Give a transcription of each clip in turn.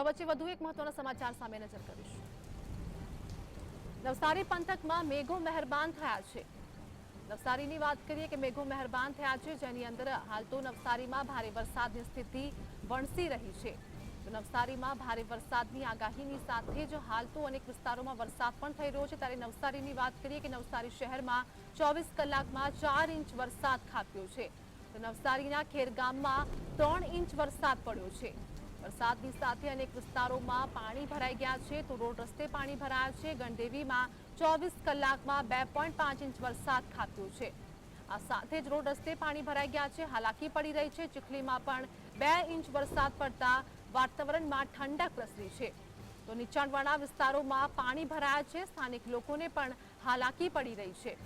તો વચ્ચે વધુ એક મહત્વના સમાચાર સામે નજર કરીશું. નવસારી પંથકમાં મેઘો મહેરબાન થયા છે. નવસારીની વાત કરીએ કે મેઘો મહેરબાન થયા છે, જેની અંદર હાલ તો નવસારીમાં ભારે વરસાદની સ્થિતિ વણસી રહી છે. તો નવસારીમાં ભારે વરસાદની આગાહીની સાથે જ હાલ તો અનેક વિસ્તારોમાં વરસાદ પણ થઈ રહ્યો છે. ત્યારે નવસારીની વાત કરીએ કે નવસારી શહેરમાં ચોવીસ કલાકમાં ચાર ઇંચ વરસાદ ખાબક્યો છે. તો નવસારીના ખેરગામમાં ત્રણ ઇંચ વરસાદ પડ્યો છે. વરસાદની સાથે અનેક વિસ્તારોમાં પાણી ભરાઈ ગયા છે તો રોડ રસ્તે પાણી ભરાયા છે. ગણદેવીમાં ચોવીસ કલાકમાં બે ઇંચ વરસાદ ખાબક્યો છે. આ સાથે જ રોડ રસ્તે પાણી ભરાઈ ગયા છે. હાલાકી પડી રહી છે. ચીખલીમાં પણ બે ઇંચ વરસાદ પડતા વાતાવરણમાં ઠંડક પ્રસરી છે. તો નીચાણવાળા વિસ્તારોમાં પાણી ભરાયા છે. સ્થાનિક લોકોને પણ હાલાકી પડી રહી છે.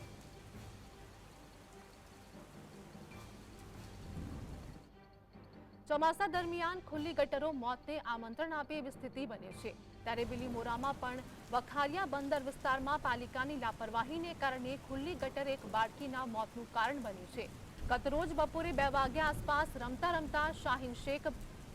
ચોમાસા દરમિયાન ખુલ્લી ગટરો મોતને આમંત્રણ આપે એવી સ્થિતિ બને છે. ત્યારે બિલીમોરામાં પણ વખારિયા બંદર વિસ્તારમાં પાલિકાની લાપરવાહીને કારણે ખુલ્લી ગટર એક બાળકીના મોતનું કારણ બન્યું છે. ગતરોજ બપોરે બે વાગ્યા આસપાસ રમતા રમતા શાહીન શેખ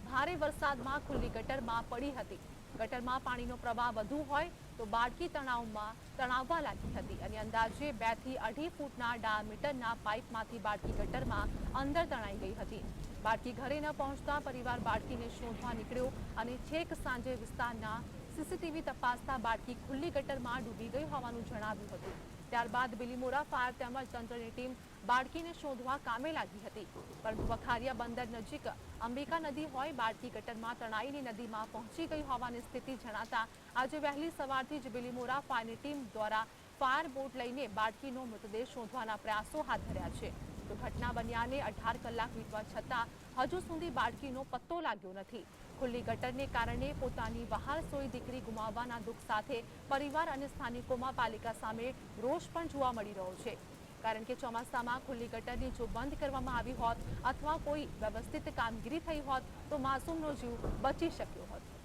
ભારે વરસાદમાં ખુલ્લી ગટરમાં પડી હતી. ગટરમાં પાણીનો પ્રવાહ વધુ હોય તો બાળકી તણાવમાં તણાવવા લાગી હતી અને અંદાજે બેથી અઢી ફૂટના ડાયામીટરના પાઇપમાંથી બાળકી ગટરમાં અંદર તણાઈ ગઈ હતી. બાળકી ઘરે ન પહોંચતા પરિવાર બાળકીને શોધવા નીકળ્યો અને છેક સાંજે વિસ્તારના સીસીટીવી તપાસતા બાળકી ખુલ્લી ગટરમાં ડૂબી ગઈ હોવાનું જણાવ્યું હતું. ત્યારબાદ બિલીમોરા ફાયર તેમજ તંત્રની ટીમ બાળકીને શોધવા કામે લાગી હતી. પરંતુ વખારિયા બંદર નજીક અંબિકા નદી હોય બાળકી ગટરમાં તણાઈની નદીમાં પહોંચી ગઈ હોવાની સ્થિતિ જણાતા આજે વહેલી સવારથી જ બિલીમોરા ફાયરની ટીમ દ્વારા ફાયર બોટ લઈને બાળકીનો મૃતદેહ શોધવાના પ્રયાસો હાથ ધર્યા છે. તો ઘટના બન્યાને અઢાર કલાક વીતવા છતાં હજુ સુધી બાળકીનો પત્તો લાગ્યો નથી. ખુલ્લી ગટરને કારણે પોતાની વહાલ સોઈ દીકરી ગુમાવવાના દુઃખ સાથે પરિવાર અને સ્થાનિકોમાં પાલિકા સામે રોષ પણ જોવા મળી રહ્યો છે. કારણ કે ચોમાસામાં ખુલ્લી ગટરની જો બંધ કરવામાં આવી હોત અથવા કોઈ વ્યવસ્થિત કામગીરી થઈ હોત તો માસૂમનો જીવ બચી શક્યો હોત.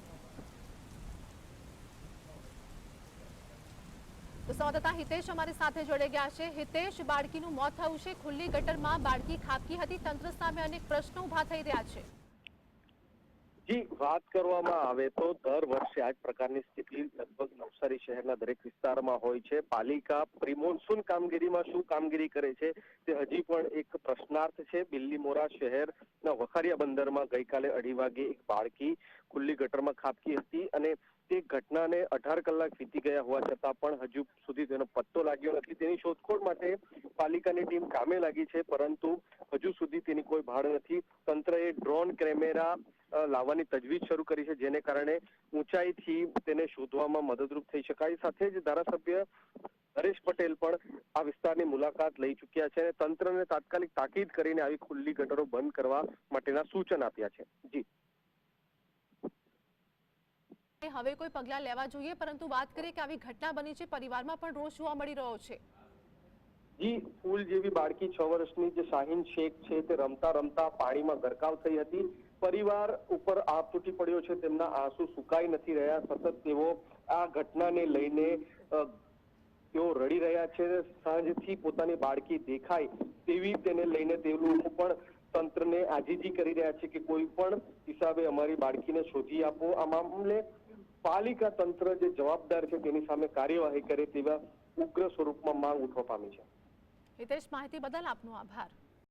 તો સંવાદદાતા હિતેશ અમારી સાથે જોડે ગયા છે. હિતેશ, બાળકીનું મોત થયું છે. ખુલ્લી ગટરમાં બાળકી ખાબકી હતી. તંત્ર સામે અનેક પ્રશ્નો ઊભા થઈ રહ્યા છે. જી, વાત કરવામાં આવે તો દર વર્ષે આ જ પ્રકારની સ્થિતિ લગભગ નવસારી શહેરના દરેક વિસ્તારમાં હોય છે. પાલિકા પ્રિમોન્સૂન કામગીરીમાં શું કામગીરી કરે છે તે હજી પણ એક પ્રશ્નાર્થ છે. બિલ્લીમોરા શહેરના વખારિયા બંદરમાં ગઈકાલે અઢી વાગે એક બાળકી ખુલ્લી ગટરમાં ખાબકી હતી અને તે ઘટનાને અઢાર કલાક વીતી ગયા હોવા છતાં પણ હજુ સુધી તેનો પત્તો લાગ્યો નથી. તેની શોધખોળ માટે પાલિકાની ટીમ કામે લાગી છે, પરંતુ હજુ સુધી તેની કોઈ ભાડ નથી. તંત્રએ ડ્રોન કેમેરા લાવવાની તજવીજ શરૂ કરી છે, જેને કારણે ઊંચાઈથી તેને શોધવામાં મદદરૂપ થઈ શકાય. સાથે જ ધારાસભ્ય હરેશ પટેલ પણ આ વિસ્તારની મુલાકાત લઈ ચુક્યા છે અને તંત્રને તાત્કાલિક તાકીદ કરીને આવી ખુલ્લી ગટરો બંધ કરવા માટેના સૂચન આપ્યા છે. જી. હવે કોઈ પગલાં લેવા જોઈએ, પરંતુ વાત કરીએ કે આવી ઘટના બની છે. પરિવારમાં પણ રોષ જોવા મળી રહ્યો છે. જી, ફૂલ જેવી બાળકી છ વર્ષની જે શાહીન શેખ છે તે રમતા રમતા પાણીમાં ગરકાવ થઈ હતી. પરિવાર ઉપર આપ તૂટી પડ્યો છે, તેમના આંસુ સુકાઈ નથી રહ્યા. સતત તેઓ આ ઘટનાને લઈને તેઓ રડી રહ્યા છે. સાંજથી પોતાની બાળકી દેખાય તેવી તેને લઈને તે લોકો પણ તંત્રને આજીજી કરી રહ્યા છે કે કોઈ પણ હિસાબે અમારી બાળકીને શોધી આપો. આ મામલે પાલિકા તંત્ર જે જવાબદાર છે તેની સામે કાર્યવાહી કરે તેવા ઉગ્ર સ્વરૂપમાં માંગ ઉઠવા પામી છે. હિતેશ માહિતી બદલ આપનો આભાર.